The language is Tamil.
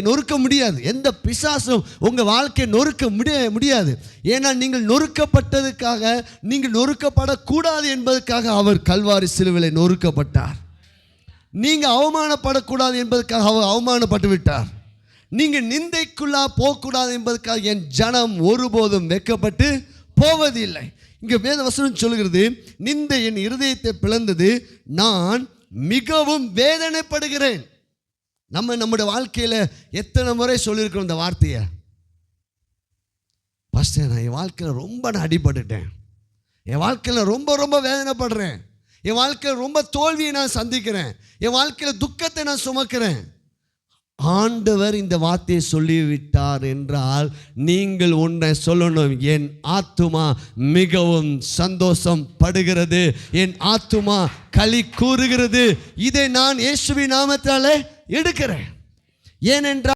நொறுக்க முடியாது. எந்த பிசாசும் உங்கள் வாழ்க்கையை நொறுக்க முடிய முடியாது. ஏன்னா நீங்கள் நொறுக்கப்பட்டதுக்காக நீங்கள் நொறுக்கப்படக்கூடாது என்பதற்காக அவர் கல்வாரி சிலுவிலை நொறுக்கப்பட்டார். நீங்கள் அவமானப்படக்கூடாது என்பதற்காக அவர் அவமானப்பட்டு விட்டார். நீங்கள் நிந்தைக்குள்ளா போகக்கூடாது என்பதற்காக என் ஜனம் ஒருபோதும் வெக்கப்பட்டு போவதில்லை. இங்கே வேத வசனம் சொல்கிறது நிந்தை என் இருதயத்தை பிளந்தது. நான் மிகவும் வேதனைப்படுகிறேன். நம்ம நம்முடைய வாழ்க்கையில் எத்தனை முறை சொல்லியிருக்கிறோம் இந்த வார்த்தையை? ஃபஸ்ட்டு நான் என் வாழ்க்கையில் ரொம்ப நான் அடிபட்டுட்டேன். என் வாழ்க்கையில் ரொம்ப ரொம்ப வேதனைப்படுறேன். என் வாழ்க்கையில் ரொம்ப தோல்வியை நான் சந்திக்கிறேன். என் வாழ்க்கையில் துக்கத்தை நான் சுமக்கிறேன். ஆண்டவர் இந்த வார்த்தையை சொல்லிவிட்டார் என்றால் நீங்கள் ஒன்றை சொல்லணும். என் ஆத்துமா மிகவும் சந்தோஷம் படுகிறது என் ஆத்துமா களி கூறுகிறது. இதை நான் இயேசுவி நாமத்தாலே எடுக்கிறேன். ஏனென்றால்